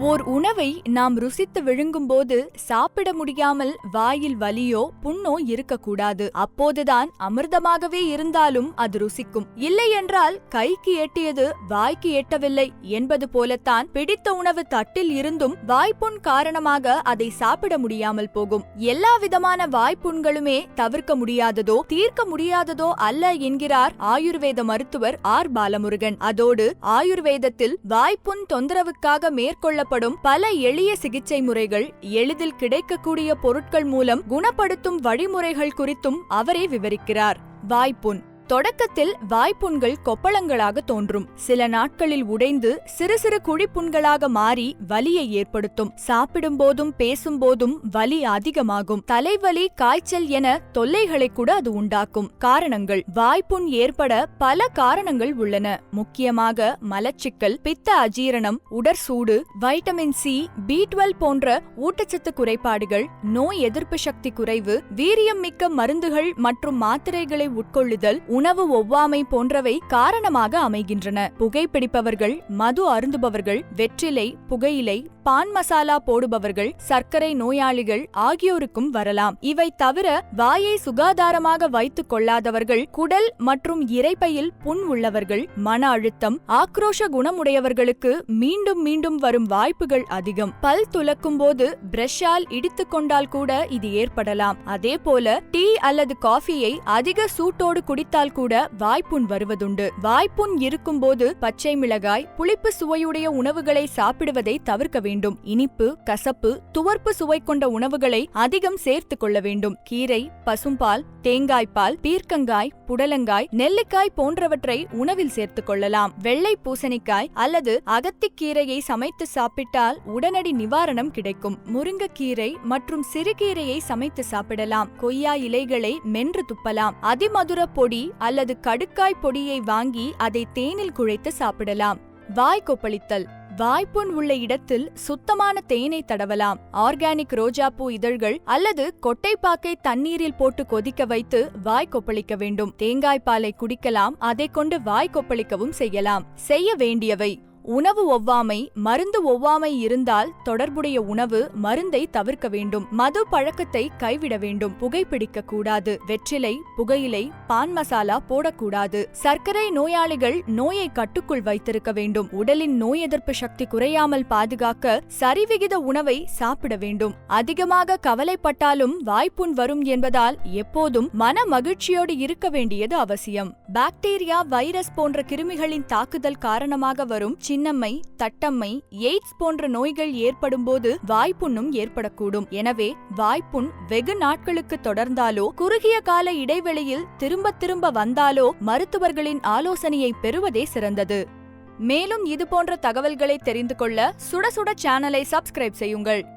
ஓர் உணவை நாம் ருசித்து விழுங்கும்போது சாப்பிட முடியாமல் வாயில் வலியோ புண்ணோ இருக்கக்கூடாது. அப்போதுதான் அமிர்தமாகவே இருந்தாலும் அது ருசிக்கும். இல்லை என்றால் கைக்கு எட்டியது வாய்க்கு எட்டவில்லை என்பது போலத்தான் பிடித்த உணவு தட்டில் இருந்தும் வாய்ப்புண் காரணமாக அதை சாப்பிட முடியாமல் போகும். எல்லா விதமான வாய்ப்புண்களுமே தவிர்க்க முடியாததோ தீர்க்க முடியாததோ அல்ல என்கிறார் ஆயுர்வேத மருத்துவர் ஆர். பாலமுருகன். அதோடு ஆயுர்வேதத்தில் வாய்ப்புண் தொந்தரவுக்காக மேற்கொள்ள மேற்கொள்ளப்படும் பல எளிய சிகிச்சை முறைகள் எளிதில் கிடைக்கக்கூடிய பொருட்கள் மூலம் குணப்படுத்தும் வழிமுறைகள் குறித்தும் அவரே விவரிக்கிறார். வாய்ப்புண். தொடக்கத்தில் வாய்ப்புண்கள் கொப்பளங்களாக தோன்றும். சில நாட்களில் உடைந்து சிறு சிறு குழிப்புண்களாக மாறி வலியை ஏற்படுத்தும். சாப்பிடும் போதும் பேசும் போதும் வலி அதிகமாகும். தலைவலி காய்ச்சல் என தொல்லைகளை கூட அது உண்டாக்கும். காரணங்கள். வாய்ப்புண் ஏற்பட பல காரணங்கள் உள்ளன. முக்கியமாக மலச்சிக்கல் பித்த அஜீரணம் உடற்சூடு வைட்டமின் சி பி டுவெல் போன்ற ஊட்டச்சத்து குறைபாடுகள் நோய் எதிர்ப்பு சக்தி குறைவு வீரியம் மிக்க மருந்துகள் மற்றும் மாத்திரைகளை உட்கொள்ளுதல் உணவு ஒவ்வாமை போன்றவை காரணமாக அமைகின்றன. புகைப்பிடிப்பவர்கள் மது அருந்துபவர்கள் வெற்றிலை புகையிலை பான் மசாலா போடுபவர்கள் சர்க்கரை நோயாளிகள் ஆகியோருக்கும் வரலாம். இவை தவிர வாயை சுகாதாரமாக வைத்துக் கொள்ளாதவர்கள் குடல் மற்றும் இறைப்பையில் புண் உள்ளவர்கள் மன அழுத்தம் ஆக்ரோஷ குணமுடையவர்களுக்கு மீண்டும் மீண்டும் வரும் வாய்ப்புகள் அதிகம். பல் துலக்கும் போது பிரஷால் இடித்துக் கொண்டால் கூட இது ஏற்படலாம். அதே போல டீ அல்லது காஃபியை அதிக சூட்டோடு குடித்தால் கூட வாய்ப்புண் வருவதுண்டு. வாய்ப்புண் இருக்கும்போது பச்சை மிளகாய் புளிப்பு சுவையுடைய உணவுகளை சாப்பிடுவதை தவிர்க்க வேண்டும். இனிப்பு கசப்பு துவர்ப்பு சுவை கொண்ட உணவுகளை அதிகம் சேர்த்து கொள்ள வேண்டும். கீரை பசும்பால் தேங்காய்பால் பீர்க்கங்காய் புடலங்காய் நெல்லிக்காய் போன்றவற்றை உணவில் சேர்த்துக் கொள்ளலாம். வெள்ளை பூசணிக்காய் அல்லது அகத்திக்கீரையை சமைத்து சாப்பிட்டால் உடனடி நிவாரணம் கிடைக்கும். முருங்கைக்கீரை மற்றும் சிறுகீரையை சமைத்து சாப்பிடலாம். கொய்யா இலைகளை மென்று துப்பலாம். அதிமதுர பொடி அல்லது கடுக்காய் பொடியை வாங்கி அதை தேனில் குழைத்து சாப்பிடலாம். வாய் கொப்பளித்தல். வாய்ப்புண் உள்ள இடத்தில் சுத்தமான தேனை தடவலாம். ஆர்கானிக் ரோஜாப்பூ இதழ்கள் அல்லது கொட்டைப்பாக்கை தண்ணீரில் போட்டு கொதிக்க வைத்து வாய் கொப்பளிக்க வேண்டும். தேங்காய் பாலை குடிக்கலாம். அதை கொண்டு வாய் கொப்பளிக்கவும் செய்யலாம். செய்ய வேண்டியவை. உணவு ஒவ்வாமை மருந்து ஒவ்வாமை இருந்தால் தொடர்புடைய உணவு மருந்தை தவிர்க்க வேண்டும். மது பழக்கத்தை கைவிட வேண்டும். புகைப்பிடிக்க கூடாது. வெற்றிலை புகையிலை பான் மசாலா போடக்கூடாது. சர்க்கரை நோயாளிகள் நோயை கட்டுக்குள் வைத்திருக்க வேண்டும். உடலின் நோய் எதிர்ப்பு சக்தி குறையாமல் பாதுகாக்க சரிவிகித உணவை சாப்பிட வேண்டும். அதிகமாக கவலைப்பட்டாலும் வாய்ப்புண் வரும் என்பதால் எப்போதும் மன மகிழ்ச்சியோடு இருக்க வேண்டியது அவசியம். பாக்டீரியா வைரஸ் போன்ற கிருமிகளின் தாக்குதல் காரணமாக வரும் சின்னம்மை தட்டம்மை எய்ட்ஸ் போன்ற நோய்கள் ஏற்படும்போது வாய்ப்புண்ணும் ஏற்படக்கூடும். எனவே வாய்ப்புண் வெகு நாட்களுக்கு தொடர்ந்தாலோ குறுகிய கால இடைவெளியில் திரும்ப திரும்ப வந்தாலோ மருத்துவர்களின் ஆலோசனையை பெறுவதே சிறந்தது. மேலும் இதுபோன்ற தகவல்களை தெரிந்து கொள்ள சுட சுட சேனலை சப்ஸ்கிரைப் செய்யுங்கள்.